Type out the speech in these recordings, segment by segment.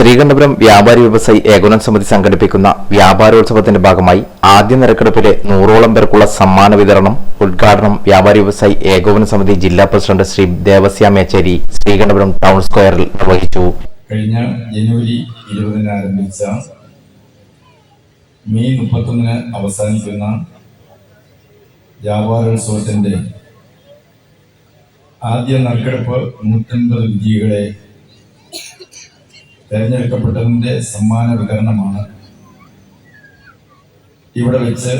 ശ്രീകണ്ഠപുരം വ്യാപാരി വ്യവസായി ഏകോപന സമിതി സംഘടിപ്പിക്കുന്ന വ്യാപാരോത്സവത്തിന്റെ ഭാഗമായി ആദ്യ നിരക്കെടുപ്പിലെ നൂറോളം പേർക്കുള്ള സമ്മാന വിതരണം ഉദ്ഘാടനം വ്യാപാരി വ്യവസായി ഏകോപന സമിതി ജില്ലാ പ്രസിഡന്റ് ശ്രീ ദേവസ്യ മേച്ചേരി ശ്രീകണ്ഠപുരം ടൗൺ സ്ക്വയറിൽ നിർവഹിച്ചു. കഴിഞ്ഞ ജനുവരി ഇരുപതിന് ആരംഭിച്ച മെയ് മുപ്പത്തൊന്നിന് അവസാനിക്കുന്ന വ്യാപാരോത്സവത്തിന്റെ ആദ്യ നറുക്കെടുപ്പ് നൂറ്റൻപത് വിജയികളെ തെരഞ്ഞെടുക്കപ്പെട്ടതിന്റെ സമ്മാന വിതരണമാണ് ഇവിടെ വെച്ച്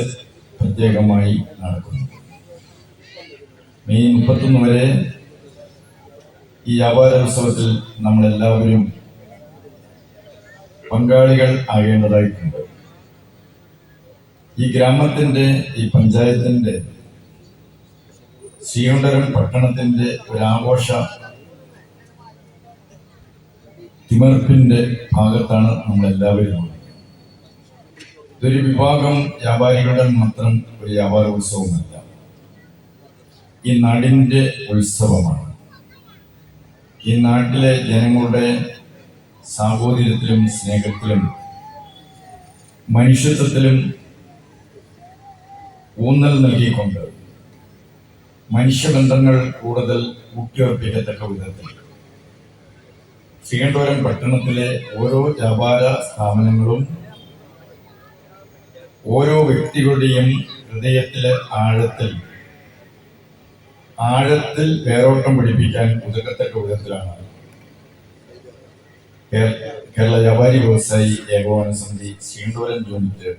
പ്രത്യേകമായി നടക്കുന്നത്. മെയ് മുപ്പത്തൊന്ന് വരെ ഈ വ്യാപാര ഉത്സവത്തിൽ നമ്മളെല്ലാവരും പങ്കാളികൾ ആകേണ്ടതായിട്ടുണ്ട്. ഈ ഗ്രാമത്തിന്റെ ഈ പഞ്ചായത്തിന്റെ ശ്രീകണ്ഠരം പട്ടണത്തിന്റെ ഒരാഘോഷ തിമർപ്പിന്റെ ഭാഗത്താണ് നമ്മളെല്ലാവരും ഉള്ളത്. ഇതൊരു വിഭാഗം വ്യാപാരികളുടെ മാത്രം ഒരു വ്യാപാര ഉത്സവമല്ല ഈ നാടിന്റെ ഉത്സവമാണ് ഈ നാട്ടിലെ ജനങ്ങളുടെ സാഹോദര്യത്തിലും സ്നേഹത്തിലും മനുഷ്യത്വത്തിലും ഊന്നൽ നൽകിക്കൊണ്ട് മനുഷ്യബന്ധങ്ങൾ കൂടുതൽ ഊട്ടിയുറപ്പിക്കത്തക്ക വിധത്തിൽ ശ്രീകണ്ഠപുരം പട്ടണത്തിലെ ഓരോ വ്യാപാര സ്ഥാപനങ്ങളും ഓരോ വ്യക്തികളുടെയും ഹൃദയത്തിലെ ആഴത്തിൽ ആഴത്തിൽ വേരോട്ടം പിടിപ്പിക്കാൻ ഉതകത്തക്ക വിധത്തിലാണ് കേരള വ്യാപാരി വ്യവസായി ഏകോപന സമിതി ശ്രീകണ്ഠപുരം യൂണിറ്റ്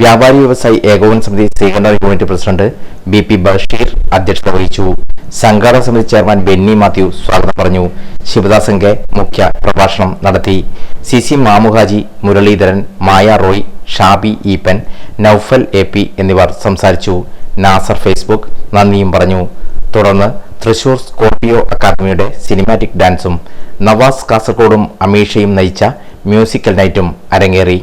വ്യാപാരി വ്യവസായി ഏകോപന സമിതി Sreekandapuram unit president B P Basheer അധ്യക്ഷത വഹിച്ചു. സംഘാടക സമിതി ചെയർമാൻ ബെന്നി മാത്യു സ്വാഗതം പറഞ്ഞു. ശിവദാസൻ മുഖ്യ പ്രഭാഷണം നടത്തി. C C Mamuhaji Muraleedharan Maya Roy Shabi Eappen Noufal A P എന്നിവർ സംസാരിച്ചു. നാസർ ഫേസ്ബുക്ക് നന്ദിയും പറഞ്ഞു. തുടർന്ന് തൃശൂർ സ്കോർപിയോ അക്കാദമിയുടെ സിനിമാറ്റിക് ഡാൻസും നവാസ് കാസർഗോഡും അമീഷയും നയിച്ച മ്യൂസിക്കൽ നൈറ്റും അരങ്ങേറി.